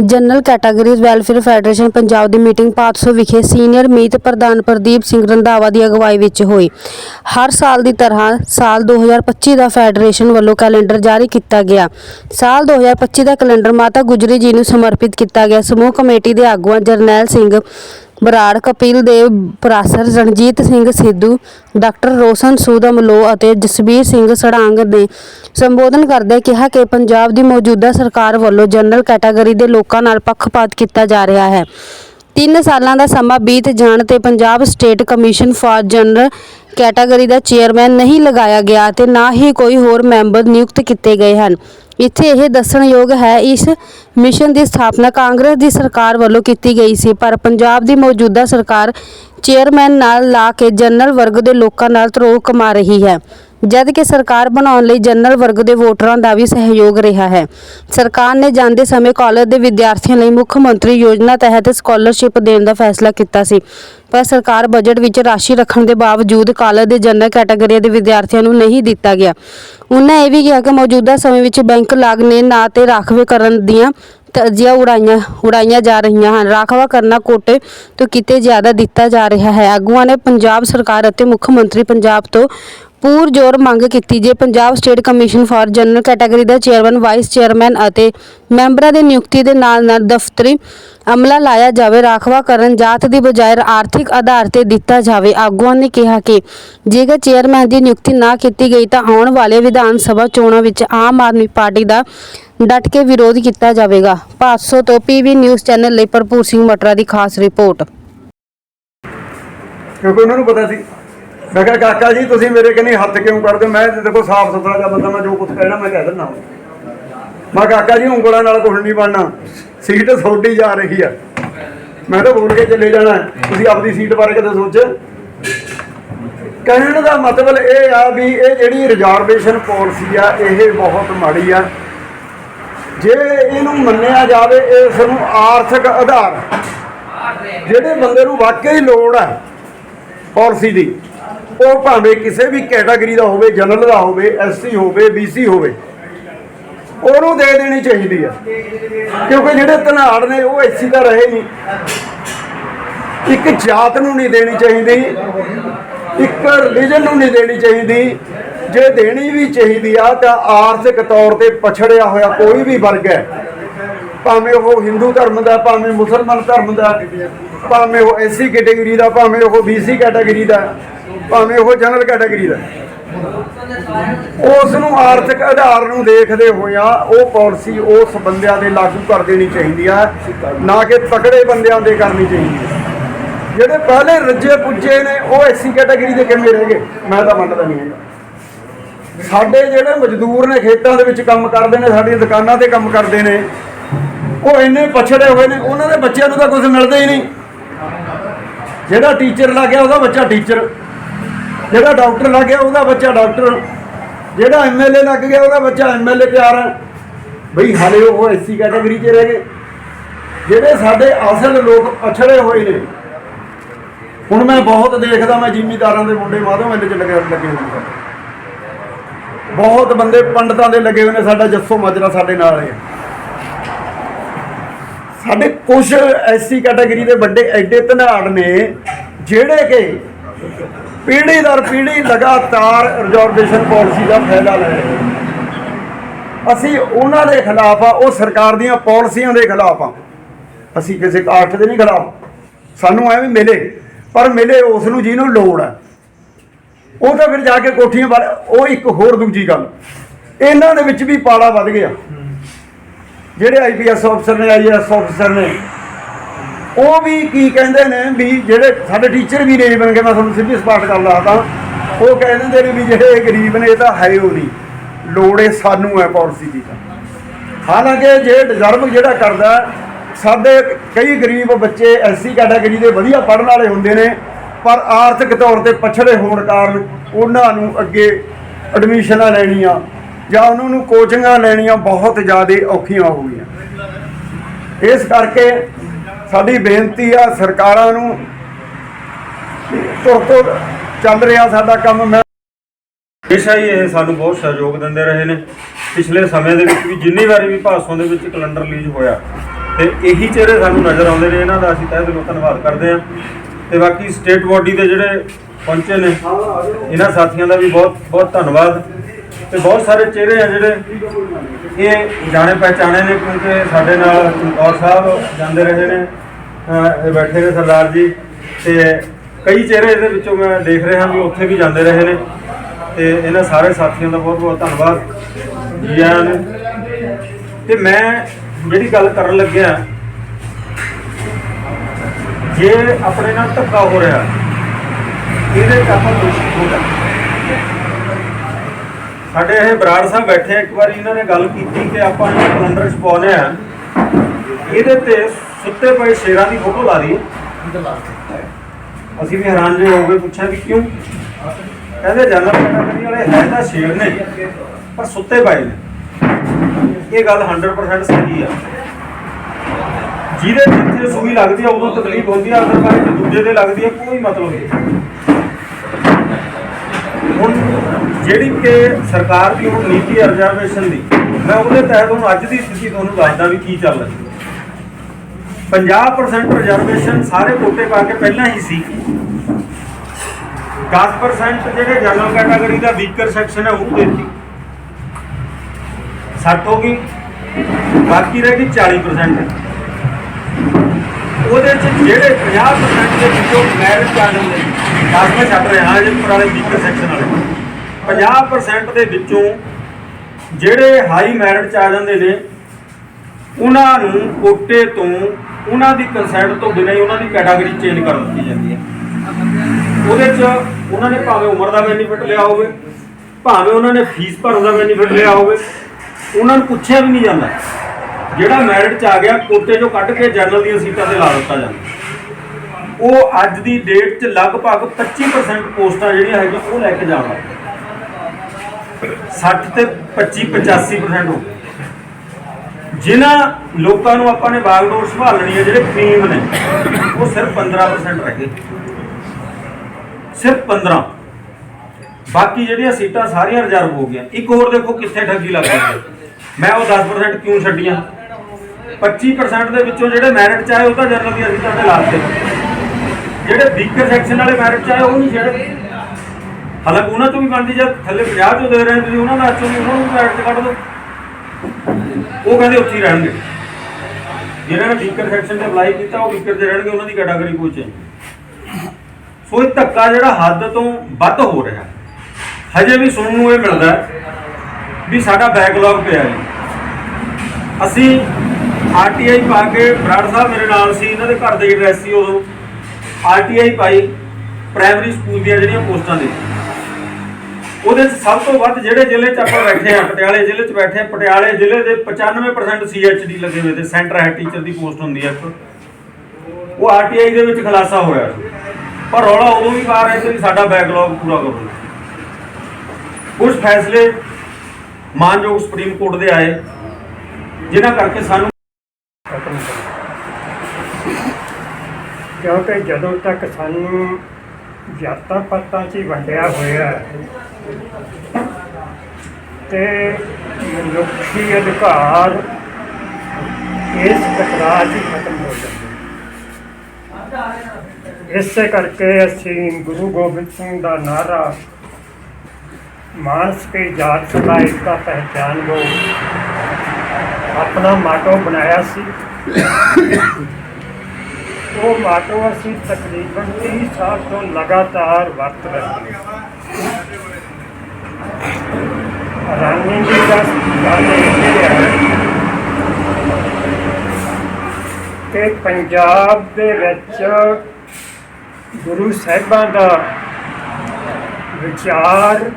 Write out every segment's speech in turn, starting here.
General categories welfare federation Punjab ਦੀ meeting ਪਾਤਸੋ ਵਿਖੇ senior ਮੀਤ ਪ੍ਰਧਾਨ ਪ੍ਰਦੀਪ ਸਿੰਘ ਰੰਧਾਵਾ ਦੀ ਅਗਵਾਈ ਵਿੱਚ ਹੋਈ। ਹਰ ਸਾਲ ਦੀ ਤਰ੍ਹਾਂ ਸਾਲ 2025 ਦਾ ਫੈਡਰੇਸ਼ਨ ਵੱਲੋਂ ਕੈਲੰਡਰ ਜਾਰੀ ਕੀਤਾ ਗਿਆ। ਸਾਲ 2025 ਦਾ ਕੈਲੰਡਰ ਮਾਤਾ ਗੁਜਰੀ ਜੀ ਨੂੰ ਸਮਰਪਿਤ ਕੀਤਾ ਗਿਆ। ਸਮੂਹ ਕਮੇਟੀ ਦੇ ਆਗੂਆਂ ਜਰਨੈਲ ਸਿੰਘ ਬਰਾੜ, ਕਪਿਲ ਦੇਵ, ਪ੍ਰਾਸਰ, ਰਣਜੀਤ ਸਿੰਘ ਸਿੱਧੂ, ਡਾਕਟਰ ਰੋਸ਼ਨ ਸੂਦ ਅਮਲੋ ਅਤੇ ਜਸਬੀਰ ਸਿੰਘ ਸੜਾਂਗ ਨੇ ਸੰਬੋਧਨ ਕਰਦੇ ਕਿਹਾ ਕਿ ਪੰਜਾਬ ਦੀ ਮੌਜੂਦਾ ਸਰਕਾਰ ਵੱਲੋਂ ਜਨਰਲ ਕੈਟਾਗਰੀ ਦੇ ਲੋਕਾਂ ਨਾਲ ਪੱਖਪਾਤ ਕੀਤਾ ਜਾ ਰਿਹਾ ਹੈ। ਤਿੰਨ ਸਾਲਾਂ ਦਾ ਸਮਾਂ ਬੀਤ ਜਾਣ ਤੇ Punjab state commission for general category the chairman ਨਹੀਂ ਲਗਾਇਆ ਗਿਆ ਤੇ ਨਾ ਹੀ ਕੋਈ ਹੋਰ ਮੈਂਬਰ ਨਿਯੁਕਤ ਕੀਤੇ ਗਏ ਹਨ। ਇੱਥੇ ਇਹ ਦੱਸਣਯੋਗ ਹੈ, ਇਸ ਮਿਸ਼ਨ ਦੀ ਸਥਾਪਨਾ ਕਾਂਗਰਸ ਦੀ ਸਰਕਾਰ ਵੱਲੋਂ ਕੀਤੀ ਗਈ ਸੀ, ਪਰ ਪੰਜਾਬ ਦੀ ਮੌਜੂਦਾ ਸਰਕਾਰ ਚੇਅਰਮੈਨ ਨਾਲ ਲਾ ਕੇ ਜਨਰਲ ਵਰਗ ਦੇ ਲੋਕਾਂ ਨਾਲ ਧਰੋਹ ਕਮਾ ਰਹੀ ਹੈ। ਜਦ ਕਿ ਸਰਕਾਰ ਬਣਾਉਣ ਲਈ ਜਨਰਲ ਵਰਗ ਦੇ ਵੋਟਰਾਂ ਦਾ ਵੀ ਸਹਿਯੋਗ ਰਿਹਾ ਹੈ। ਸਰਕਾਰ ਨੇ ਜਾਂਦੇ ਸਮੇਂ ਕਾਲਜ ਦੇ ਵਿਦਿਆਰਥੀਆਂ ਲਈ ਮੁੱਖ ਮੰਤਰੀ ਯੋਜਨਾ ਤਹਿਤ ਸਕਾਲਰਸ਼ਿਪ ਦੇਣ ਦਾ ਫੈਸਲਾ ਕੀਤਾ ਸੀ। ਪਰ ਸਰਕਾਰ ਬਜਟ ਵਿੱਚ ਰਾਸ਼ੀ ਰੱਖਣ ਦੇ ਬਾਵਜੂਦ ਕਾਲਜ ਦੇ ਜਨਰਲ ਕੈਟਾਗਰੀ ਦੇ ਵਿਦਿਆਰਥੀਆਂ ਨੂੰ ਨਹੀਂ ਦਿੱਤਾ ਗਿਆ। ਉਹਨਾਂ ਇਹ ਵੀ ਕਿਹਾ ਕਿ ਮੌਜੂਦਾ ਸਮੇਂ ਵਿੱਚ ਬੈਂਕ ਲਾਗ ਨੇ ਨਾ ਤੇ ਰਾਖਵੇ ਕਰਨ ਦੀਆਂ ਤਰਜੀਆਂ ਉਡਾਈਆਂ ਉਡਾਈਆਂ ਜਾ ਰਹੀਆਂ ਹਨ। ਰਾਖਵਾ ਕਰਨਾ ਕੋਟੇ ਤੋਂ ਕਿਤੇ ਜ਼ਿਆਦਾ ਦਿੱਤਾ ਜਾ ਰਿਹਾ ਹੈ। ਆਗੂਆਂ ਨੇ ਪੰਜਾਬ ਸਰਕਾਰ ਅਤੇ ਮੁੱਖ ਮੰਤਰੀ ਪੰਜਾਬ ਤੋਂ ਪੂਰ ਜ਼ੋਰ ਮੰਗ ਕੀਤੀ ਜੇ Punjab state commission for general category the chairman, vice chairman ਅਤੇ ਮੈਂਬਰਾਂ ਦੀ ਨਿਯੁਕਤੀ ਦੇ ਨਾਲ ਨਾਲ ਦਫ਼ਤਰੀ ਅਮਲਾ ਲਾਇਆ ਜਾਵੇ, ਰਾਖਵਾ ਕਰਨ ਜਾਤ ਦੀ ਬਜਾਏ ਆਰਥਿਕ ਆਧਾਰ ਤੇ ਦਿੱਤਾ ਜਾਵੇ। ਆਗੂਆਂ ਨੇ ਕਿਹਾ ਕਿ ਜੇਕਰ ਚੇਅਰਮੈਨ ਦੀ ਨਿਯੁਕਤੀ ਨਾ ਕੀਤੀ ਗਈ ਤਾਂ ਆਉਣ ਵਾਲੇ ਵਿਧਾਨ ਸਭਾ ਚੋਣਾਂ ਵਿੱਚ ਆਮ ਆਦਮੀ ਪਾਰਟੀ ਦਾ ਡਟ ਕੇ ਵਿਰੋਧ ਕੀਤਾ ਜਾਵੇਗਾ। 500 ਤੋਂ ਪੀਵੀ ਨਿਊਜ਼ ਚੈਨਲ ਲਈ ਭਰਪੂਰ ਸਿੰਘ ਮਟਰਾ ਦੀ ਖਾਸ ਰਿਪੋਰਟ। ਕਿਉਂਕਿ ਉਹਨਾਂ ਨੂੰ ਪਤਾ ਸੀ ਮੈਂ ਕਿਹਾ, ਕਾਕਾ ਜੀ, ਤੁਸੀਂ ਮੇਰੇ ਕਨੀ ਹੱਥ ਕਿਉਂ ਕਰਦੇ ਹੋ? ਮੈਂ ਦੇਖੋ ਸਾਫ਼ ਸੁਥਰਾ ਦਾ ਬੰਦਾ, ਮੈਂ ਜੋ ਕੁਝ ਕਹਿਣਾ ਮੈਂ ਕਹਿ ਦਿੰਦਾ ਮੈਂ ਕਾਕਾ ਜੀ, ਉਂਗਲਾਂ ਨਾਲ ਕੁਝ ਨਹੀਂ ਬਣਨਾ। ਸੀਟ ਤੁਹਾਡੀ ਜਾ ਰਹੀ ਆ। ਮੈਂ ਤਾਂ ਬੋਲ ਕੇ ਚਲੇ ਜਾਣਾ। ਤੁਸੀਂ ਆਪਣੀ ਸੀਟ ਬਾਰੇ ਕਦੇ ਸੋਚੇ। ਕਹਿਣ ਦਾ ਮਤਲਬ ਇਹ ਆ ਵੀ ਇਹ ਜਿਹੜੀ ਰਿਜ਼ਰਵੇਸ਼ਨ ਪਾਲਿਸੀ ਆ, ਇਹ ਬਹੁਤ ਮਾੜੀ ਆ। ਜੇ ਇਹਨੂੰ ਮੰਨਿਆ ਜਾਵੇ ਇਸ ਨੂੰ ਆਰਥਿਕ ਆਧਾਰ ਜਿਹੜੇ ਬੰਦੇ ਨੂੰ ਵਾਕਈ ਲੋੜ ਹੈ ਪਾਲਿਸੀ ਦੀ ਉਹ ਭਾਵੇਂ ਕਿਸੇ ਵੀ ਕੈਟਾਗਰੀ ਦਾ ਹੋਵੇ ਜਨਰਲ ਦਾ ਹੋਵੇ ਐਸਸੀ ਹੋਵੇ ਬੀਸੀ ਹੋਵੇ, ਉਹਨੂੰ ਦੇ ਦੇਣੀ ਚਾਹੀਦੀ ਹੈ। ਕਿਉਂਕਿ ਜਿਹੜੇ ਧਨਾੜ ਨੇ, ਉਹ ਐਸਸੀ ਦਾ ਰਹੇ ਨਹੀਂ। ਇੱਕ ਜਾਤ ਨੂੰ ਨਹੀਂ ਦੇਣੀ ਚਾਹੀਦੀ, ਇੱਕ ਰਿਲੀਜਨ ਨੂੰ ਨਹੀਂ ਦੇਣੀ ਚਾਹੀਦੀ। ਜੇ ਦੇਣੀ ਵੀ ਚਾਹੀਦੀ ਆ, ਤਾਂ ਆਰਥਿਕ ਤੌਰ ਤੇ ਪਛੜਿਆ ਹੋਇਆ ਕੋਈ ਵੀ ਵਰਗ ਹੈ। ਭਾਵੇਂ ਉਹ ਹਿੰਦੂ ਧਰਮ ਦਾ, ਭਾਵੇਂ ਮੁਸਲਮਾਨ ਧਰਮ ਦਾ, ਭਾਵੇਂ ਉਹ ਐਸਸੀ ਕੈਟਾਗਰੀ ਦਾ, ਭਾਵੇਂ ਉਹ ਬੀਸੀ ਕੈਟਾਗਰੀ ਦਾ ਭਾਵੇਂ ਉਹ ਜਨਰਲ ਕੈਟਾਗਰੀ ਦਾ। ਉਸ ਨੂੰ ਆਰਥਿਕ ਆਧਾਰ ਨੂੰ ਦੇਖਦੇ ਹੋਇਆ ਉਹ ਪਾਲਿਸੀ ਉਸ ਬੰਦਿਆਂ ਦੇ ਲਾਗੂ ਕਰ ਦੇਣੀ ਚਾਹੀਦੀ ਆ, ਨਾ ਕਿ ਤਕੜੇ ਬੰਦਿਆਂ ਦੇ ਕਰਨੀ ਚਾਹੀਦੀ ਹੈ ਜਿਹੜੇ ਪਹਿਲੇ ਰੱਜੇ ਪੁੱਜੇ ਨੇ, ਉਹ ਐਸਸੀ ਕੈਟਾਗਰੀ ਦੇ ਕਿਵੇਂ ਰਹਿ ਗਏ? ਮੈਂ ਤਾਂ ਮੰਨਦਾ ਨਹੀਂ ਹੈਗਾ। ਸਾਡੇ ਜਿਹੜੇ ਮਜ਼ਦੂਰ ਨੇ, ਖੇਤਾਂ ਦੇ ਵਿੱਚ ਕੰਮ ਕਰਦੇ ਨੇ, ਸਾਡੀਆਂ ਦੁਕਾਨਾਂ ਤੇ ਕੰਮ ਕਰਦੇ ਨੇ, ਉਹ ਇੰਨੇ ਪਛੜੇ ਹੋਏ ਨੇ, ਉਹਨਾਂ ਦੇ ਬੱਚਿਆਂ ਨੂੰ ਤਾਂ ਕੁਝ ਮਿਲਦਾ ਹੀ ਨਹੀਂ। ਜਿਹੜਾ ਟੀਚਰ ਲੱਗ ਗਿਆ, ਉਹਦਾ ਬੱਚਾ ਟੀਚਰ ਜਿਹੜਾ ਡਾਕਟਰ ਲੱਗ ਗਿਆ ਉਹਦਾ ਬੱਚਾ ਡਾਕਟਰ। ਜਿਹੜਾ ਐਮਐਲਏ ਲੱਗ ਗਿਆ ਉਹਦਾ ਬੱਚਾ ਐਮਐਲਏ ਤਿਆਰ ਹੈ। ਬਈ ਹਾਲੇ ਉਹ ਐਸੀ ਕੈਟਾਗਰੀ 'ਚ ਰਹਿ ਗਏ। ਜਿਹੜੇ ਸਾਡੇ ਅਸਲ ਲੋਕ ਅਛੜੇ ਹੋਏ ਨੇ। ਹੁਣ ਮੈਂ ਬਹੁਤ ਦੇਖਦਾ, ਮੈਂ ਜ਼ਿਮੀਦਾਰਾਂ ਦੇ ਮੁੰਡੇ ਮਾਧੋ ਮੇਲੇ 'ਚ ਲੱਗੇ ਲੱਗੇ ਹੋਏ ਨੇ ਬਹੁਤ ਬੰਦੇ ਪੰਡਤਾਂ ਦੇ ਲੱਗੇ ਹੋਏ ਨੇ, ਸਾਡਾ ਜੱਸੋ ਮਾਜਰਾ ਸਾਡੇ ਨਾਲ ਹੈ। ਸਾਡੇ ਕੁਝ ਐਸੀ ਕੈਟਾਗਰੀ ਦੇ ਵੱਡੇ ਐਡੇ ਧਨਾੜ ਨੇ, ਜਿਹੜੇ ਕਿ ਪੀੜ੍ਹੀ ਦਰ ਪੀੜ੍ਹੀ ਲਗਾਤਾਰ ਰਿਜ਼ਰਵੇਸ਼ਨ ਪਾਲਿਸੀ ਦਾ ਫਾਇਦਾ ਲੈ ਰਹੇ ਅਸੀਂ ਉਹਨਾਂ ਦੇ ਖਿਲਾਫ ਆ, ਉਹ ਸਰਕਾਰ ਦੀਆਂ ਪਾਲਿਸੀਆਂ ਦੇ ਖਿਲਾਫ ਆ। ਅਸੀਂ ਕਿਸੇ ਕਾਸਟ ਦੇ ਨਹੀਂ ਖਿਲਾਫ। ਸਾਨੂੰ ਐਵੇਂ ਮਿਲੇ, ਪਰ ਮਿਲੇ ਉਸ ਨੂੰ ਜਿਹਨੂੰ ਲੋੜ ਹੈ ਉਹ ਤਾਂ ਫਿਰ ਜਾ ਕੇ ਕੋਠੀਆਂ ਵਾਲੇ, ਉਹ ਇੱਕ ਹੋਰ ਦੂਜੀ ਗੱਲ। ਇਹਨਾਂ ਦੇ ਵਿੱਚ ਵੀ ਪਾਲਾ ਵੱਧ ਗਿਆ। ਜਿਹੜੇ ਆਈਪੀਐਸ ਅਫਸਰ ਨੇ ਆਈਐਸ ਅਫਸਰ ਨੇ ਉਹ ਵੀ ਕੀ ਕਹਿੰਦੇ ਨੇ ਵੀ ਜਿਹੜੇ ਸਾਡੇ ਟੀਚਰ ਵੀ ਨਹੀਂ ਬਣ ਕੇ, ਮੈਂ ਤੁਹਾਨੂੰ ਸਿੱਧੀ ਸਪਾਟ ਕਰ ਲਾਤਾ ਉਹ ਕਹਿ ਦਿੰਦੇ ਨੇ ਵੀ ਜਿਹੜੇ ਗਰੀਬ ਨੇ, ਇਹ ਤਾਂ ਹੈ ਉਹ ਨਹੀਂ। ਲੋੜ ਇਹ ਸਾਨੂੰ ਹੈ ਪਾਲਿਸੀ ਦੀ ਤਾਂ। ਹਾਲਾਂਕਿ ਜੇ ਡਿਜ਼ਰਵ ਜਿਹੜਾ ਕਰਦਾ ਸਾਡੇ ਕਈ ਗਰੀਬ ਬੱਚੇ ਐਸੀ ਕੈਟਾਗਰੀ ਦੇ ਵਧੀਆ ਪੜ੍ਹਨ ਵਾਲੇ ਹੁੰਦੇ ਨੇ, ਪਰ ਆਰਥਿਕ ਤੌਰ ਤੇ ਪਛੜੇ ਹੋਣ ਕਾਰਨ ਉਹਨਾਂ ਨੂੰ ਅੱਗੇ ਐਡਮਿਸ਼ਨਾਂ ਲੈਣੀਆਂ ਜਾਂ ਉਹਨਾਂ ਨੂੰ ਕੋਚਿੰਗਾਂ ਲੈਣੀਆਂ ਬਹੁਤ ਜ਼ਿਆਦਾ ਔਖੀਆਂ ਹੋ ਗਈਆਂ। ਇਸ ਕਰਕੇ ਸਾਡੀ ਬੇਨਤੀ ਆ ਸਰਕਾਰਾਂ ਨੂੰ ਤੁਰ ਤੁਰ ਚੱਲ ਰਿਹਾ ਸਾਡਾ ਕੰਮ। ਮੈਂ ਹਮੇਸ਼ਾ ਹੀ ਇਹ ਸਾਨੂੰ ਬਹੁਤ ਸਹਿਯੋਗ ਦਿੰਦੇ ਰਹੇ ਨੇ। ਪਿਛਲੇ ਸਮੇਂ ਦੇ ਵਿੱਚ ਵੀ ਜਿੰਨੀ ਵਾਰੀ ਵੀ ਭਾਸੋਂ ਦੇ ਵਿੱਚ ਕੈਲੰਡਰ ਰਿਲੀਜ਼ ਹੋਇਆ, ਤੇ ਇਹੀ ਚਿਹਰੇ ਸਾਨੂੰ ਨਜ਼ਰ ਆਉਂਦੇ ਨੇ। ਇਹਨਾਂ ਦਾ ਅਸੀਂ ਤਹਿ ਦਿਲੋਂ ਧੰਨਵਾਦ ਕਰਦੇ ਹਾਂ। ਤੇ ਬਾਕੀ ਸਟੇਟ ਬੋਡੀ ਦੇ ਜਿਹੜੇ ਪਹੁੰਚੇ ਨੇ, ਇਹਨਾਂ ਸਾਥੀਆਂ ਦਾ ਵੀ ਬਹੁਤ ਬਹੁਤ ਧੰਨਵਾਦ। ਤੇ ਬਹੁਤ ਸਾਰੇ ਚਿਹਰੇ ਆ ਜਿਹੜੇ ਇਹ ਜਾਣੇ ਪਹਿਚਾਣੇ ਨੇ, ਕਿਉਂਕਿ ਸਾਡੇ ਨਾਲ ਚਮਕੌਰ ਸਾਹਿਬ ਜਾਂਦੇ ਰਹੇ ਨੇ ਇਹ ਬੈਠੇ ਨੇ ਸਰਦਾਰ ਜੀ, ਤੇ ਕਈ ਚਿਹਰੇ ਇਹਦੇ ਵਿੱਚੋਂ ਮੈਂ ਦੇਖ ਰਿਹਾ ਵੀ ਉੱਥੇ ਵੀ ਜਾਂਦੇ ਰਹੇ ਨੇ, ਤੇ ਇਹਨਾਂ ਸਾਰੇ ਸਾਥੀਆਂ ਦਾ ਬਹੁਤ ਬਹੁਤ ਧੰਨਵਾਦ ਜੀ ਆਇਆਂ ਨੂੰ। ਤੇ ਮੈਂ ਜਿਹੜੀ ਗੱਲ ਕਰਨ ਲੱਗਿਆ, ਜੇ ਆਪਣੇ ਨਾਲ ਧੱਕਾ ਹੋ ਰਿਹਾ, ਇਹਦੇ ਕਾਰਨ ਆਪਾਂ ਦੋਸ਼ੀ ਹੋ ਜਾਂਦੇ ਸਾਡੇ ਇਹ ਬਰਾੜ ਸਾਹਿਬ ਬੈਠੇ ਇੱਕ ਵਾਰੀ ਇਹਨਾਂ ਨੇ ਗੱਲ ਕੀਤੀ ਕਿ ਆਪਾਂ ਇਹ ਕੈਲੰਡਰ ਚ ਪਾਉਨੇ ਆ, ਇਹਦੇ ਤੇ ਸੁੱਤੇ ਪਏ ਸ਼ੇਰਾਂ ਦੀ ਫੋਟੋ ਲਾ ਦਈਏ। ਅਸੀਂ ਵੀ ਹੈਰਾਨ ਜੇ ਹੋ ਗਏ, ਪੁੱਛਿਆ ਵੀ ਕਿਉਂ? ਕਹਿੰਦੇ ਜਨਰਲ ਕੈਟਾਗਰੀ ਵਾਲੇ ਹੈ ਤਾਂ ਸ਼ੇਰ ਨੇ, ਪਰ ਸੁੱਤੇ ਪਏ ਨੇ। ਇਹ ਗੱਲ 100% ਸਹੀ ਆ। ਜਿਹਦੇ ਜਿੱਥੇ ਸੂਈ ਲੱਗਦੀ ਆ, ਉਦੋਂ ਤਕਲੀਫ ਹੁੰਦੀ ਆ ਅਦਰਵਾਈਜ਼ ਦੂਜੇ ਤੇ ਲੱਗਦੀ ਆ, ਕੋਈ ਮਤਲਬ ਨਹੀਂ। ਹੁਣ ਜਿਹੜੀ ਕਿ ਸਰਕਾਰ ਦੀ ਉਹ ਨੀਤੀ ਹੈ ਰਿਜ਼ਰਵੇਸ਼ਨ ਦੀ, ਮੈਂ ਉਹਦੇ ਤਹਿਤ ਹੁਣ ਅੱਜ ਦੀ ਸਥਿਤੀ ਤੁਹਾਨੂੰ ਦੱਸਦਾ ਵੀ ਕੀ ਚੱਲ ਰਹੀ। 50% ਰਿਜ਼ਰਵੇਸ਼ਨ ਸਾਰੇ ਕੋਟੇ ਪਾ ਕੇ ਪਹਿਲਾਂ ਹੀ ਸੀ। 10% ਜਿਹੜੇ ਜਨਰਲ ਕੈਟਾਗਰੀ ਦਾ ਵੀਕਰ ਸੈਕਸ਼ਨ ਹੈ ਉਹਨੂੰ ਦਿੱਤੀ। 60 ਹੋ ਗਈ, ਬਾਕੀ ਰਹਿ ਗਈ 40% ਉਹਦੇ ਚ ਜਿਹੜੇ 50% ਦੇ ਵਿੱਚੋਂ ਮੈਰਿਟ ਆ ਨੇ, ਦਸ ਮੈਂ ਛੱਡ ਰਿਹਾ ਹਾਂ ਜੇ ਪੁਰਾਣੇ ਵੀਕਰ ਸੈਕਸ਼ਨ ਵਾਲੇ। 50% ਦੇ ਵਿੱਚੋਂ ਜਿਹੜੇ ਹਾਈ ਮੈਰਿਟ ਚ ਆ ਜਾਂਦੇ ਨੇ, ਉਹਨਾਂ ਨੂੰ ਕੋਟੇ ਤੋਂ, ਉਹਨਾਂ ਦੀ ਕੰਸੈਂਟ ਤੋਂ ਬਿਨਾਂ ਹੀ ਉਹਨਾਂ ਦੀ ਕੈਟਾਗਰੀ ਚੇਂਜ ਕਰ ਦਿੱਤੀ ਜਾਂਦੀ ਹੈ। ਉਹਦੇ ਚ ਉਹਨਾਂ ਨੇ ਭਾਵੇਂ ਉਮਰ ਦਾ ਬੈਨੀਫਿਟ ਲਿਆ ਹੋਵੇ, ਭਾਵੇਂ ਉਹਨਾਂ ਨੇ ਫੀਸ ਭਰਨ ਦਾ ਬੈਨੀਫਿਟ ਲਿਆ ਹੋਵੇ, ਉਹਨਾਂ ਨੂੰ ਪੁੱਛਿਆ ਵੀ ਨਹੀਂ ਜਾਂਦਾ। ਜਿਹੜਾ ਮੈਰਿਟ ਚ ਆ ਗਿਆ, ਕੋਟੇ ਚੋਂ ਕੱਢ ਕੇ ਜਨਰਲ ਦੀਆਂ ਸੀਟਾਂ ਤੇ ਲਾ ਦਿੱਤਾ ਜਾਂਦਾ। ਉਹ ਅੱਜ ਦੀ ਡੇਟ 'ਚ ਲਗਭਗ 25% ਪੋਸਟਾਂ ਜਿਹੜੀਆਂ ਹੈਗੀਆਂ, ਉਹ ਲੈ ਕੇ ਜਾਣਾ 60 ਤੇ 25 85% ਹੋ ਗਏ। ਜਿਨ੍ਹਾਂ ਲੋਕਾਂ ਨੂੰ ਆਪਾਂ ਨੇ ਬਾਗਡੋਰ ਸੰਭਾਲਣੀ ਹੈ, ਜਿਹੜੇ ਕਰੀਮ ਨੇ, ਉਹ ਸਿਰਫ 15% ਰਹਿ ਗਏ। ਸਿਰਫ 15 ਬਾਕੀ ਜਿਹੜੀਆਂ ਸੀਟਾਂ ਸਾਰੀਆਂ ਰਿਜ਼ਰਵ ਹੋ ਗਈਆਂ। ਇੱਕ ਹੋਰ ਦੇਖੋ ਕਿੱਥੇ ਠੱਗੀ ਲੱਗ ਰਹੀ ਮੈਂ ਉਹ 10% ਕਿਉਂ ਛੱਡੀਆਂ? 25% ਦੇ ਵਿੱਚੋਂ ਜਿਹੜੇ ਮੈਰਿਟ ਚ ਆਏ ਉਹ ਤਾਂ ਜਨਰਲ ਦੀਆਂ ਸੀਟਾਂ ਤੇ ਲਾਤੇ ਜਿਹੜੇ ਵੀਕਰ ਸੈਕਸ਼ਨ ਵਾਲੇ ਮੈਰਿਟ ਚ ਆਏ ਉਹ ਨਹੀਂ ਛੱਡੇ। ਹਾਲਾਂਕਿ ਉਹਨਾਂ ਤੋਂ ਵੀ ਬਣਦੀ ਜਦ ਥੱਲੇ 50 ਚੋਂ ਦੇ ਰਹੇ ਤੁਸੀਂ ਉਹਨਾਂ ਦਾ ਚੋਂ ਉਹਨਾਂ ਨੂੰ ਮੈਰਿਟ 'ਤੇ ਕੱਢ ਦਿਓ। ਉਹ ਕਹਿੰਦੇ ਉੱਥੇ ਹੀ ਰਹਿਣਗੇ। ਜਿਹਨਾਂ ਨੇ ਵੀਕਰ ਸੈਕਸ਼ਨ ਤੇ ਅਪਲਾਈ ਕੀਤਾ, ਉਹ ਵੀਕਰ ਦੇ ਰਹਿਣਗੇ, ਉਹਨਾਂ ਦੀ ਕੈਟਾਗਰੀ ਕੋਈ ਚੇਂਜ ਸੋ ਇਹ ਧੱਕਾ ਜਿਹੜਾ ਹੱਦ ਤੋਂ ਵੱਧ ਹੋ ਰਿਹਾ। ਹਜੇ ਵੀ ਸੁਣਨ ਨੂੰ ਇਹ ਮਿਲਦਾ ਵੀ ਸਾਡਾ ਬੈਕਲੌਗ ਪਿਆ ਹੈ ਅਸੀਂ ਆਰਟੀਆਈ ਪਾ ਕੇ ਬਰਾੜ ਸਾਹਿਬ ਮੇਰੇ ਨਾਲ ਸੀ, ਇਹਨਾਂ ਦੇ ਘਰ ਦੇ ਐਡਰੈਸ ਸੀ ਉਦੋਂ। ਆਰਟੀਆਈ ਪਾਈ ਪ੍ਰਾਇਮਰੀ ਸਕੂਲ ਦੀਆਂ ਜਿਹੜੀਆਂ ਪੋਸਟਾਂ ਦੇ। ਉਹਦੇ 'ਚ ਸਭ ਤੋਂ ਵੱਧ ਜਿਹੜੇ ਜ਼ਿਲ੍ਹੇ 'ਚ ਆਪਾਂ ਬੈਠੇ ਆ ਪਟਿਆਲੇ ਜ਼ਿਲ੍ਹੇ 'ਚ ਬੈਠੇ ਆ ਪਟਿਆਲੇ ਜ਼ਿਲ੍ਹੇ ਦੇ 95% ਸੀਐਚਡੀ ਲੱਗੇ ਹੋਏ ਤੇ ਸੈਂਟਰ ਹੈਡ ਟੀਚਰ ਦੀ ਪੋਸਟ ਹੁੰਦੀ ਹੈ ਉਹ ਆਰਟੀਆਈ ਦੇ ਵਿੱਚ ਖੁਲਾਸਾ ਹੋਇਆ ਪਰ ਰੌਲਾ ਉਦੋਂ ਵੀ ਪਾ ਰਹੇ ਸੀ ਸਾਡਾ ਬੈਕਲੌਗ ਪੂਰਾ ਕਰੋ। ਕੁਝ ਫੈਸਲੇ ਮਾਨਯੋਗ ਸੁਪਰੀਮ ਕੋਰਟ ਦੇ ਆਏ, ਜਿਨ੍ਹਾਂ ਕਰਕੇ ਸਾਨੂੰ ਕਿਉਂਕਿ ਜਦੋਂ ਤੱਕ ਸਾਨੂੰ ਜਾਤਾਂ ਪਾਤਾਂ 'ਚ ਹੀ ਵੰਡਿਆ ਹੋਇਆ ਹੈ। ਤੇ ਮਨੁੱਖੀ ਅਧਿਕਾਰ ਇਸ ਟਕਰਾਅ 'ਚ ਖਤਮ ਹੋ ਜਾਂਦੇ ਇਸੇ ਕਰਕੇ ਅਸੀਂ ਗੁਰੂ ਗੋਬਿੰਦ ਸਿੰਘ ਦਾ ਨਾਰਾ ਮਾਨਸ ਕੇ ਜਾਤ ਸਦਾ ਇਸਕਾ ਪਹਿਚਾਨ ਲੋ ਆਪਣਾ ਮਾਟੋ ਬਣਾਇਆ ਸੀ। ਉਹ ਮਾਟੋ ਅਸੀਂ ਤਕਰੀਬਨ 30 ਸਾਲ ਤੋਂ ਲਗਾਤਾਰ ਵਰਤ ਰਹੇ ਹਾਂ। ਰਾਨੀ ਜੀ ਦਾ ਗੱਲ ਇਹ ਹੈ। ਕਿ ਪੰਜਾਬ ਦੇ ਵਿੱਚ ਗੁਰੂ ਸਾਹਿਬਾਂ ਦਾ ਵਿਚਾਰ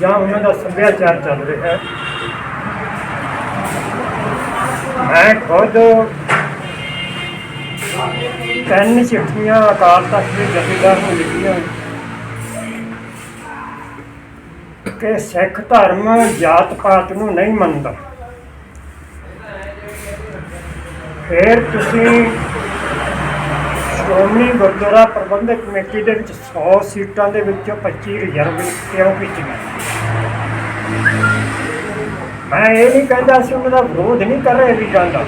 ਜਾਂ ਉਹਨਾਂ ਦਾ ਸੱਭਿਆਚਾਰ ਚੱਲ ਰਿਹਾ ਹੈ। ਮੈਂ ਖੁਦ ਤਿੰਨ ਚਿੱਠੀਆਂ ਅਕਾਲ ਤਖਤ ਦੇ ਜਥੇਦਾਰ ਨੂੰ ਲਿਖੀਆਂ। ਕਿ ਸਿੱਖ ਧਰਮ ਜਾਤ ਪਾਤ ਨੂੰ ਨਹੀਂ ਮੰਨਦਾ। ਫਿਰ ਤੁਸੀਂ ਸ਼੍ਰੋਮਣੀ ਗੁਰਦੁਆਰਾ ਪ੍ਰਬੰਧਕ ਕਮੇਟੀ ਦੇ ਵਿੱਚ 100 ਸੀਟਾਂ ਦੇ ਵਿੱਚੋਂ 25 ਰਿਜ਼ਰਵ ਕਿਉਂ ਕੀਤੀਆਂ? ਮੈਂ ਇਹ ਨਹੀਂ ਕਹਿੰਦਾ ਸੀ, ਉਹਨਾਂ ਦਾ ਵਿਰੋਧ ਨਹੀਂ ਕਰ ਰਹੇ ਵੀ ਜਾਂਦਾ।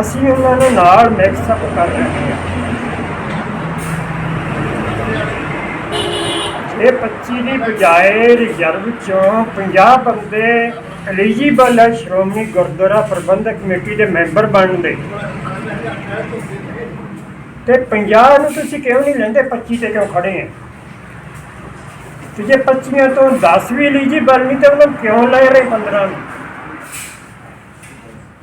ਅਸੀਂ ਉਹਨਾਂ ਨੂੰ ਨਾਲ ਮਿਕਸ ਅਪ ਕਰ ਰਹੇ ਹਾਂ। ਇਹ 25 ਦੀ ਬਜਾਏ ਰਿਜ਼ਰਵ ਚੋਂ 50 ਬੰਦੇ ਐਲੀਜੀਬਲ ਹੈ ਸ਼੍ਰੋਮਣੀ ਗੁਰਦੁਆਰਾ ਪ੍ਰਬੰਧਕ ਕਮੇਟੀ ਦੇ ਮੈਂਬਰ ਬਣਨ ਦੇ ਤੇ 50 ਨੂੰ ਤੁਸੀਂ ਕਿਉਂ ਨਹੀਂ ਲੈਂਦੇ? 25 ਤੇ ਕਿਉਂ ਖੜੇ ਆ ਤੇ ਜੇ 25 ਤੋਂ 10 ਵੀ ਐਲੀਜੀਬਲ ਨਹੀਂ, ਤੇ ਉਹਨਾਂ ਨੂੰ ਕਿਉਂ ਲੈ ਰਹੇ 15 ਨੂੰ?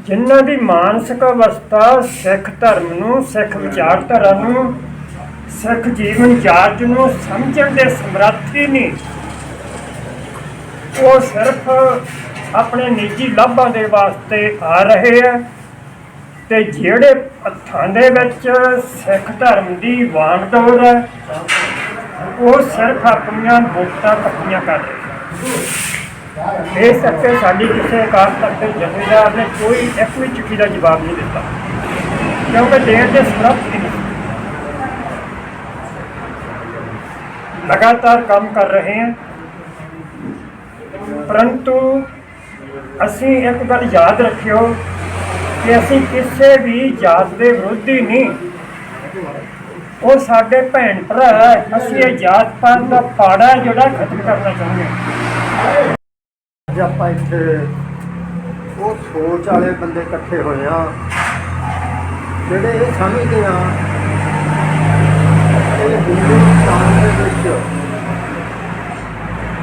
ਜਿਨ੍ਹਾਂ ਦੀ ਮਾਨਸਿਕ ਅਵਸਥਾ, ਸਿੱਖ ਧਰਮ ਨੂੰ, ਸਿੱਖ ਵਿਚਾਰਧਾਰਾ ਨੂੰ, ਸਿੱਖ ਜੀਵਨ ਜਾਚ ਨੂੰ ਸਮਝਣ ਦੇ ਸਮਰੱਥ ਹੀ ਨਹੀਂ। ਉਹ ਸਿਰਫ ਆਪਣੇ ਨਿੱਜੀ ਲਾਭਾਂ ਦੇ ਵਾਸਤੇ ਆ ਰਹੇ ਆ ਤੇ ਜਿਹੜੇ ਹੱਥਾਂ ਦੇ ਵਿੱਚ ਸਿੱਖ ਧਰਮ ਦੀ ਵਾਂਗਡੋਰ ਹੈ, ਉਹ ਸਿਰਫ ਆਪਣੀਆਂ ਵੋਟਾਂ ਇਕੱਠੀਆਂ ਕਰ ਰਹੇ ਇਸ ਕਰਕੇ ਸਾਡੀ ਕਿਸੇ ਅਕਾਲ ਤਖਤ ਦੇ ਜਥੇਦਾਰ ਨੇ ਕੋਈ ਇੱਕ ਵੀ ਚਿੱਠੀ ਦਾ ਜਵਾਬ ਨਹੀਂ ਦਿੱਤਾ। ਕਿਉਂਕਿ ਦੇਰ ਦੇ ਸਮਰੱਥ ਲਗਾਤਾਰ ਕੰਮ ਕਰ ਰਹੇ ਹਾਂ। ਪਰੰਤੂ ਅਸੀਂ ਇੱਕ ਗੱਲ ਯਾਦ ਰੱਖਿਓ ਕਿ ਅਸੀਂ ਕਿਸੇ ਵੀ ਜਾਤ ਦੇ ਵਿਰੋਧੀ ਨਹੀਂ। ਉਹ ਸਾਡੇ ਭੈਣ ਭਰਾ ਹੈ। ਅਸੀਂ ਇਹ ਜਾਤ ਪਾਤ ਦਾ ਪਾੜਾ ਜਿਹੜਾ ਖਤਮ ਕਰਨਾ ਚਾਹੁੰਦੇ ਹਾਂ। ਅੱਜ ਆਪਾਂ ਇੱਥੇ ਉਹ ਸੋਚ ਵਾਲੇ ਬੰਦੇ ਇਕੱਠੇ ਹੋਏ ਆ ਜਿਹੜੇ ਇਹ ਸਮਝਦੇ ਆ ਕਿ ਹਿੰਦੁਸਤਾਨ ਦੇ ਵਿੱਚ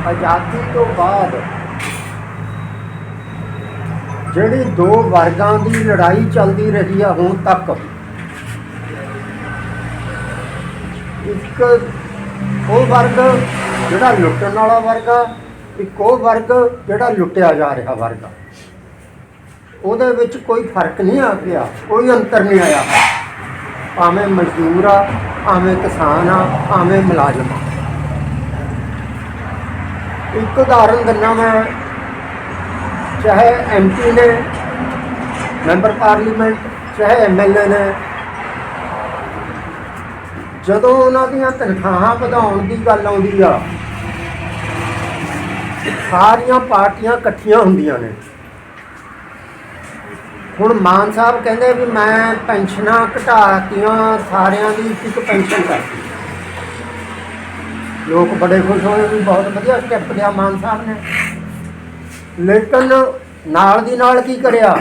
ਆਜ਼ਾਦੀ ਤੋਂ ਬਾਅਦ ਜਿਹੜੀ ਦੋ ਵਰਗਾਂ ਦੀ ਲੜਾਈ ਚੱਲਦੀ ਰਹੀ ਆ ਹੁਣ ਤੱਕ, ਇੱਕ ਉਹ ਵਰਗ ਜਿਹੜਾ ਲੁੱਟਣ ਵਾਲਾ ਵਰਗ ਆ ਇੱਕ ਉਹ ਵਰਗ ਜਿਹੜਾ ਲੁੱਟਿਆ ਜਾ ਰਿਹਾ ਵਰਗ ਆ। ਉਹਦੇ ਵਿੱਚ ਕੋਈ ਫ਼ਰਕ ਨਹੀਂ ਆ ਗਿਆ, ਕੋਈ ਅੰਤਰ ਨਹੀਂ ਆਇਆ। ਭਾਵੇਂ ਮਜ਼ਦੂਰ ਆ, ਭਾਵੇਂ ਕਿਸਾਨ ਆ, ਭਾਵੇਂ ਮੁਲਾਜ਼ਮ ਆ। ਇੱਕ ਉਦਾਹਰਨ ਦਿੰਦਾ ਮੈਂ, ਚਾਹੇ ਐਮਪੀ ਨੇ, ਮੈਂਬਰ ਪਾਰਲੀਮੈਂਟ, ਚਾਹੇ ਐਮਐਲਏ ਨੇ, ਜਦੋਂ ਉਹਨਾਂ ਦੀਆਂ ਤਨਖਾਹਾਂ ਵਧਾਉਣ ਦੀ ਗੱਲ ਆਉਂਦੀ ਆ ਸਾਰੀਆਂ ਪਾਰਟੀਆਂ ਇਕੱਠੀਆਂ ਹੁੰਦੀਆਂ ਨੇ। ਹੁਣ ਮਾਨ ਸਾਹਿਬ ਕਹਿੰਦੇ ਵੀ ਮੈਂ ਪੈਨਸ਼ਨਾਂ ਘਟਾਤੀਆਂ, ਸਾਰਿਆਂ ਦੀ ਇੱਕ ਪੈਨਸ਼ਨ ਕਰਤੀ। ਲੋਕ ਬੜੇ ਖੁਸ਼ ਹੋਏ ਵੀ ਬਹੁਤ ਵਧੀਆ ਸਟੈਪ ਲਿਆ ਮਾਨ ਸਾਹਿਬ ਨੇ। ਲੇਕਿਨ ਨਾਲ ਦੀ ਨਾਲ ਕੀ ਕਰਿਆ?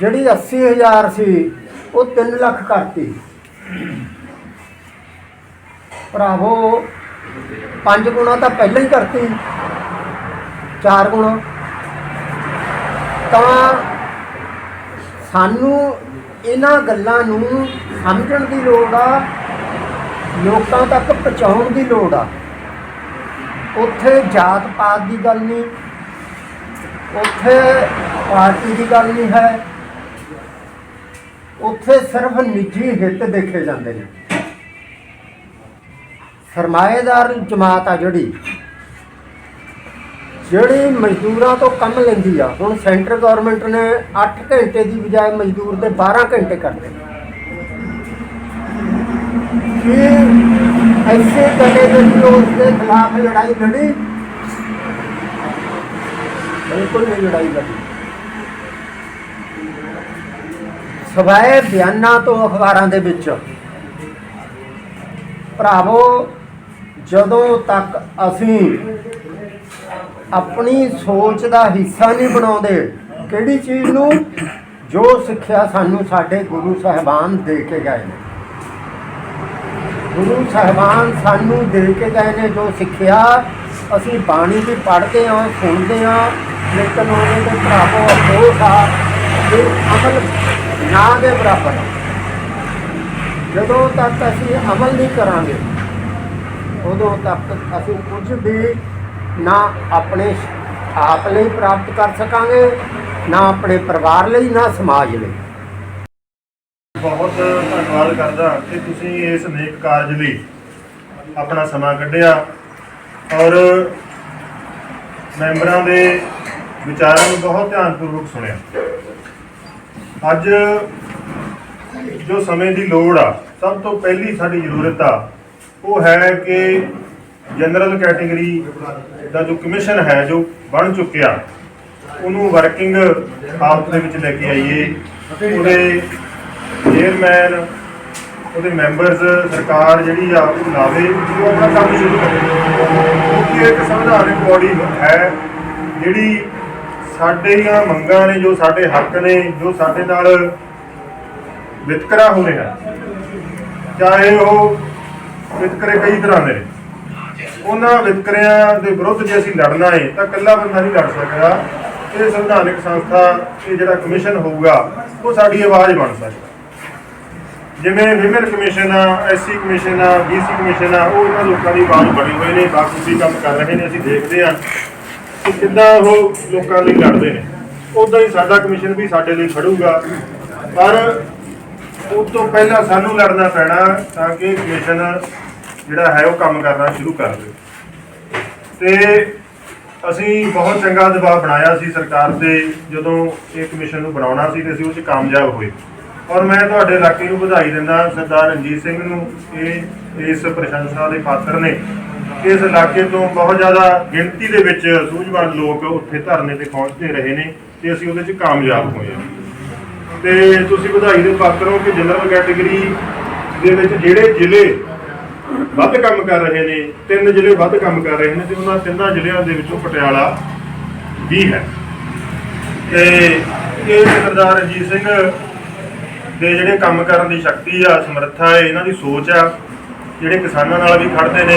ਜਿਹੜੀ 80000 ਸੀ, ਉਹ 3 ਲੱਖ ਕਰਤੀ। ਭਰਾਵੋ, ਪੰਜ ਗੁਣਾ ਤਾਂ ਪਹਿਲਾਂ ਹੀ ਕਰਤੀ। ਚਾਰ ਗੁਣਾ। ਤਾਂ ਸਾਨੂੰ ਇਹਨਾਂ ਗੱਲਾਂ ਨੂੰ ਸਮਝਣ ਦੀ ਲੋੜ ਆ, ਲੋਕਾਂ ਤੱਕ ਪਹੁੰਚਾਉਣ ਦੀ ਲੋੜ ਆ। ਉੱਥੇ ਜਾਤ ਪਾਤ ਦੀ ਗੱਲ ਨਹੀਂ, ਉੱਥੇ ਪਾਰਟੀ ਦੀ ਗੱਲ ਨਹੀਂ ਹੈ। ਉੱਥੇ ਸਿਰਫ ਨਿੱਜੀ ਹਿੱਤ ਦੇਖੇ ਜਾਂਦੇ ਨੇ। ਸਰਮਾਏਦਾਰ ਜਮਾਤ ਆ ਜਿਹੜੀ। ਜਿਹੜੀ ਮਜ਼ਦੂਰਾਂ ਤੋਂ ਕੰਮ ਲੈਂਦੀ ਆ, ਹੁਣ ਸੈਂਟਰ ਗਵਰਨਮੈਂਟ ਨੇ 8 ਘੰਟੇ ਦੀ ਬਜਾਏ ਮਜ਼ਦੂਰ ਦੇ 12 ਘੰਟੇ ਕਰਦੇ ਕਿ ਐਸੇ ਕਦੇ ਜਿਹੜੀ ਉਸ ਦੇ ਖਿਲਾਫ ਲੜਾਈ ਲੜੀ? ਬਿਲਕੁਲ ਨਹੀਂ ਲੜਾਈ ਲੜੀ। ਸਵਾਏ ਬਿਆਨਾਂ ਤੋਂ ਅਖਬਾਰਾਂ ਦੇ ਵਿੱਚ। ਭਰਾਵੋ, ਜਦੋਂ ਤੱਕ ਅਸੀਂ ਆਪਣੀ ਸੋਚ ਦਾ ਹਿੱਸਾ ਨਹੀਂ ਬਣਾਉਂਦੇ। ਕਿਹੜੀ ਚੀਜ਼ ਨੂੰ? ਜੋ ਸਿੱਖਿਆ ਸਾਨੂੰ ਸਾਡੇ ਗੁਰੂ ਸਾਹਿਬਾਨ ਦੇ ਕੇ ਗਏ ਨੇ। ਗੁਰੂ ਸਾਹਿਬਾਨ ਸਾਨੂੰ ਦੇ ਕੇ ਗਏ ਨੇ ਜੋ ਸਿੱਖਿਆ। ਅਸੀਂ ਬਾਣੀ ਵੀ ਪੜ੍ਹਦੇ ਹਾਂ, ਸੁਣਦੇ ਹਾਂ। ਲੇਕਿਨ ਉਹਦੇ ਤੇ ਭਰਾਵੋ ਅਫਸੋਸ ਆ ਕਿ ਅਮਲ ਨਾ ਦੇ ਬਰਾਬਰ। ਜਦੋਂ ਤੱਕ ਅਸੀਂ ਅਮਲ ਨਹੀਂ ਕਰਾਂਗੇ, ਉਦੋਂ ਤੱਕ ਅਸੀਂ ਕੁਝ ਵੀ ਨਾ ਆਪਣੇ ਆਪ ਲਈ ਪ੍ਰਾਪਤ ਕਰ ਸਕਾਂਗੇ, ਨਾ ਆਪਣੇ ਪਰਿਵਾਰ ਲਈ, ਨਾ ਸਮਾਜ ਲਈ। ਬਹੁਤ ਧੰਨਵਾਦ ਕਰਦਾ ਕਿ ਤੁਸੀਂ ਇਸ ਨੇਕ ਕਾਰਜ ਲਈ ਆਪਣਾ ਸਮਾਂ ਕੱਢਿਆ ਔਰ ਮੈਂਬਰਾਂ ਦੇ ਵਿਚਾਰਾਂ ਨੂੰ ਬਹੁਤ ਧਿਆਨਪੂਰਵਕ ਸੁਣਿਆ। ਅੱਜ ਜੋ ਸਮੇਂ ਦੀ ਲੋੜ ਆ, ਸਭ ਤੋਂ ਪਹਿਲੀ ਸਾਡੀ ਜ਼ਰੂਰਤ ਆ, ਉਹ ਹੈ ਕਿ ਜਨਰਲ ਕੈਟਾਗਰੀ ਦਾ ਜੋ ਕਮਿਸ਼ਨ ਹੈ, ਜੋ ਬਣ ਚੁੱਕਿਆ, ਉਹਨੂੰ ਵਰਕਿੰਗ ਹਾਲਤ ਦੇ ਵਿੱਚ ਲੈ ਕੇ ਆਈਏ। ਉਹਦੇ ਚੇਅਰਮੈਨ ਉਹਦੇ ਮੈਂਬਰਸ ਸਰਕਾਰ ਜਿਹੜੀ ਆ, ਉਹ ਲਾਵੇ ਉਹ ਆਪਣਾ ਕੰਮ ਸ਼ੁਰੂ ਕਰੇ। ਕਿਉਂਕਿ ਇੱਕ ਸੰਵਿਧਾਨਕ ਬੋਡੀ ਹੈ, ਜਿਹੜੀ ਸਾਡੀਆਂ ਮੰਗਾਂ ਨੇ, ਜੋ ਸਾਡੇ ਹੱਕ ਨੇ, ਜੋ ਸਾਡੇ ਨਾਲ ਵਿਤਕਰਾ ਹੋ ਰਿਹਾ। ਚਾਹੇ ਉਹ ਵਿਤਕਰੇ ਕਈ ਤਰ੍ਹਾਂ ਦੇ ਨੇ। ਉਹਨਾਂ ਵਿਤਕਰਿਆਂ ਦੇ ਵਿਰੁੱਧ ਜੇ ਅਸੀਂ ਲੜਨਾ ਹੈ ਤਾਂ ਇਕੱਲਾ ਬੰਦਾ ਨਹੀਂ ਲੜ ਸਕਦਾ। ਇਹ ਸੰਵਿਧਾਨਕ ਸੰਸਥਾ, ਇਹ ਜਿਹੜਾ ਕਮਿਸ਼ਨ ਹੋਊਗਾ, ਉਹ ਸਾਡੀ ਆਵਾਜ਼ ਬਣ ਸਕਦਾ। ਜਿਵੇਂ ਵਿਮਨ ਕਮਿਸ਼ਨ ਆ ਐਸਸੀ ਕਮਿਸ਼ਨ ਆ ਬੀਸੀ ਕਮਿਸ਼ਨ ਆ, ਉਹ ਇਹਨਾਂ ਲੋਕਾਂ ਦੀ ਆਵਾਜ਼ ਬਣੀ ਹੋਏ ਨੇ, ਬਾਕੀ ਵੀ ਕੰਮ ਕਰ ਰਹੇ ਨੇ, ਅਸੀਂ ਦੇਖਦੇ ਹਾਂ ਕਿ ਕਿੱਦਾਂ ਉਹ ਲੋਕਾਂ ਲਈ ਲੜਦੇ ਨੇ। ਉਦਾਂ ਹੀ ਸਾਡਾ ਕਮਿਸ਼ਨ ਵੀ ਸਾਡੇ ਲਈ ਖੜੂਗਾ। ਪਰ ਉਸ ਤੋਂ ਪਹਿਲਾਂ ਸਾਨੂੰ ਲੜਨਾ ਪੈਣਾ ਤਾਂ ਕਿ ਕਮਿਸ਼ਨ ਜਿਹੜਾ ਹੈ ਉਹ ਕੰਮ ਕਰਨਾ ਸ਼ੁਰੂ ਕਰ ਦਿਓ। ਤੇ ਅਸੀਂ ਬਹੁਤ ਚੰਗਾ ਦਬਾਅ ਬਣਾਇਆ ਸੀ ਸਰਕਾਰ ਤੇ ਜਦੋਂ ਇਹ ਕਮਿਸ਼ਨ ਨੂੰ ਬਣਾਉਣਾ ਸੀ ਤੇ ਅਸੀਂ ਉਹ 'ਚ ਕਾਮਯਾਬ ਹੋਏ। ਔਰ ਮੈਂ ਤੁਹਾਡੇ ਇਲਾਕੇ ਨੂੰ ਵਧਾਈ ਦਿੰਦਾ, ਸਰਦਾਰ ਰਣਜੀਤ ਸਿੰਘ ਨੂੰ, ਇਹ, ਇਸ ਪ੍ਰਸ਼ੰਸਾ ਦੇ ਪਾਤਰ ਨੇ। ਇਸ ਇਲਾਕੇ ਤੋਂ ਬਹੁਤ ਜ਼ਿਆਦਾ ਗਿਣਤੀ ਦੇ ਵਿੱਚ ਸੂਝਵਾਨ ਲੋਕ ਉੱਥੇ ਧਰਨੇ ਤੇ ਪਹੁੰਚਦੇ ਰਹੇ ਨੇ ਤੇ ਅਸੀਂ ਉਹਦੇ 'ਚ ਕਾਮਯਾਬ ਹੋਏ ਹਾਂ। ਤੇ ਤੁਸੀਂ ਵਧਾਈ ਦੇ ਪਾਤਰ ਹੋ ਕਿ ਜਨਰਲ ਕੈਟਾਗਰੀ ਦੇ ਵਿੱਚ ਜਿਹੜੇ ਜ਼ਿਲ੍ਹੇ ਵੱਧ ਕੰਮ ਕਰ ਰਹੇ ਨੇ, ਤਿੰਨ ਜ਼ਿਲ੍ਹੇ ਵੱਧ ਕੰਮ ਕਰ ਰਹੇ ਨੇ ਤੇ ਉਹਨਾਂ ਤਿੰਨਾਂ ਜ਼ਿਲ੍ਹਿਆਂ ਦੇ ਵਿੱਚੋਂ ਪਟਿਆਲਾ ਵੀ ਹੈ। ਤੇ ਇਹ ਸਰਦਾਰ ਰਣਜੀਤ ਸਿੰਘ ਦੇ ਜਿਹੜੇ ਕੰਮ ਕਰਨ ਦੀ ਸ਼ਕਤੀ ਆ, ਸਮਰੱਥਾ ਹੈ ਇਹਨਾਂ ਦੀ ਸੋਚ ਆ, ਜਿਹੜੇ ਕਿਸਾਨਾਂ ਨਾਲ ਵੀ ਖੜਦੇ ਨੇ,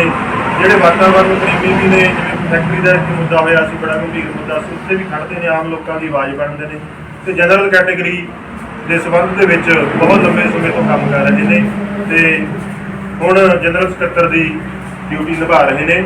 ਜਿਹੜੇ ਵਾਤਾਵਰਨ ਪ੍ਰੇਮੀ ਵੀ ਨੇ, ਜਿਵੇਂ ਫੈਕਟਰੀ ਦਾ ਇੱਕ ਮੁੱਦਾ ਹੋਇਆ ਸੀ, ਬੜਾ ਗੰਭੀਰ ਮੁੱਦਾ ਸੀ, ਉੱਥੇ ਵੀ ਖੜਦੇ ਨੇ, ਆਮ ਲੋਕਾਂ ਦੀ ਆਵਾਜ਼ ਬਣਦੇ ਨੇ। ਤੇ ਜਨਰਲ ਕੈਟਾਗਰੀ ਦੇ ਸੰਬੰਧ ਦੇ ਵਿੱਚ ਬਹੁਤ ਲੰਬੇ ਸਮੇਂ ਤੋਂ ਕੰਮ ਕਰ ਰਹੇ ਨੇ ਤੇ ਹੁਣ ਜਨਰਲ ਸਕੱਤਰ ਦੀ ਡਿਊਟੀ ਨਿਭਾ ਰਹੇ ਨੇ।